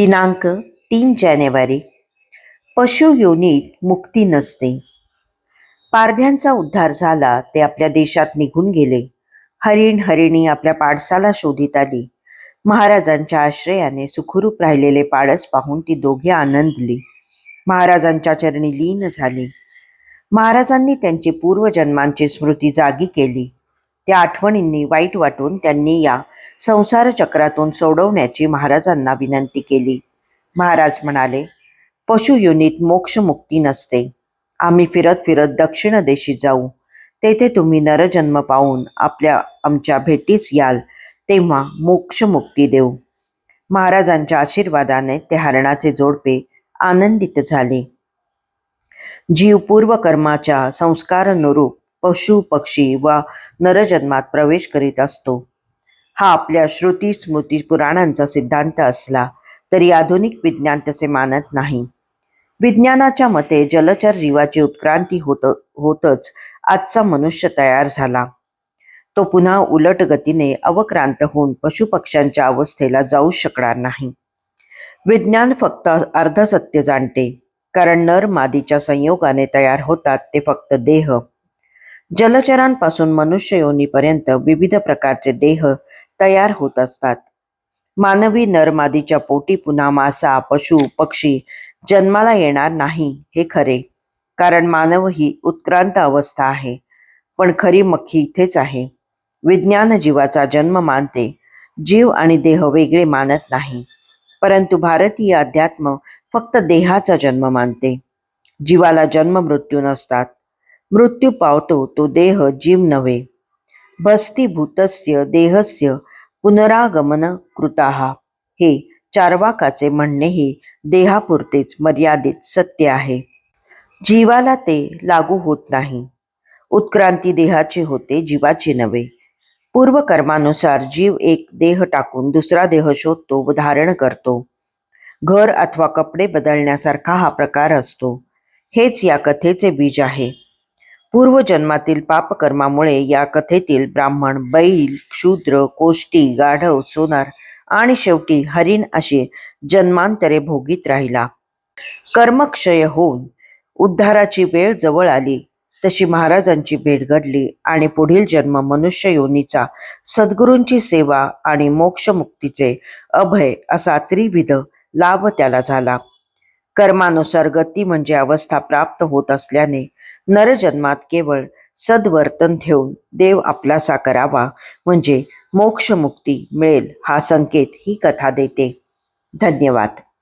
दिनांक तीन जानेवारी. पशु युनिट मुक्ती नसते. पारध्यांचा उद्धार झाला ते आपल्या देशात निघून गेले. हरिण हरिणी आपल्या पाडसाला शोधित आली. महाराजांच्या आश्रयाने सुखरूप राहिलेले पाडस पाहून ती दोघे आनंदली. महाराजांच्या चरणी लीन झाली. महाराजांनी त्यांची पूर्वजन्मांची स्मृती जागी केली. त्या आठवणींनी वाईट वाटून त्यांनी या संसार चक्रातून सोडवण्याची महाराजांना विनंती केली. महाराज म्हणाले पशु युनित मोक्ष मुक्ती नसते. आम्ही फिरत फिरत दक्षिण देशी जाऊ. तेथे तुम्ही नरजन्म पाहून आपल्या आमच्या भेटीस याल तेव्हा मोक्ष मुक्ती देऊ. महाराजांच्या आशीर्वादाने ते हरणाचे जोडपे आनंदित झाले. जीव पूर्व कर्माच्या संस्कारानुरूप पशु पक्षी वा नरजन्मात प्रवेश करीत असतो. हा आपल्या श्रुती स्मृती पुराणांचा सिद्धांत असला तरी आधुनिक विज्ञान तसे मानत नाही. विज्ञानाच्या मते जलचर जीवाची उत्क्रांती होत होतच आजचा मनुष्य तयार झाला. तो पुन्हा उलट गतीने अवक्रांत होऊन पशुपक्ष्यांच्या अवस्थेला जाऊ शकणार नाही. विज्ञान फक्त अर्धसत्य जाणते कारण नर मादीच्या संयोगाने तयार होतात ते फक्त देह. जलचरांपासून मनुष्य योनीपर्यंत विविध प्रकारचे देह तयार होत असतात. मानवी नरमादीच्या पोटी पुन्हा मासा पशु पक्षी जन्माला येणार नाही हे खरे. कारण मानव ही उत्क्रांत अवस्था आहे पण खरी मक्खी इथेच आहे. विज्ञान जीवाचा जन्म मानते जीव आणि देह वेगळे मानत नाही. परंतु भारतीय अध्यात्म फक्त देहाचा जन्म मानते. जीवाला जन्म मृत्यू नसतात. मृत्यू पावतो तो देह जीव नव्हे. भस्तीभूतस्य देहस्य पुनरागमन कृताः. हे चार्वाकाचे म्हणणेही देहापुरतेच मर्यादित सत्य आहे. जीवाला ते लागू होत नाही. उत्क्रांती देहाची होते जीवाची नव्हे. पूर्वकर्मानुसार जीव एक देह टाकून दुसरा देह शोधतो व धारण करतो. घर अथवा कपडे बदलण्यासारखा हा प्रकार असतो. हेच या कथेचे बीज आहे. पूर्वजन्मातील पापकर्मामुळे या कथेतील ब्राह्मण बैल क्षुद्र कोष्टी गाढव सोनार आणि शेवटी हरिण अशी जन्मांतरे भोगीत राहिला. कर्मक्षय होऊन उद्धाराची वेळ जवळ आली. तशी महाराजांची भेट घडली आणि पुढील जन्म मनुष्य योनीचा सद्गुरूंची सेवा आणि मोक्षमुक्तीचे अभय असा त्रिविध लाभ त्याला झाला. कर्मानुसार गती म्हणजे अवस्था प्राप्त होत असल्याने नरजन्मात केवळ सद्वर्तन ठेवून देव आपलासा करावा म्हणजे मोक्षमुक्ती मिळेल हा संकेत ही कथा देते. धन्यवाद.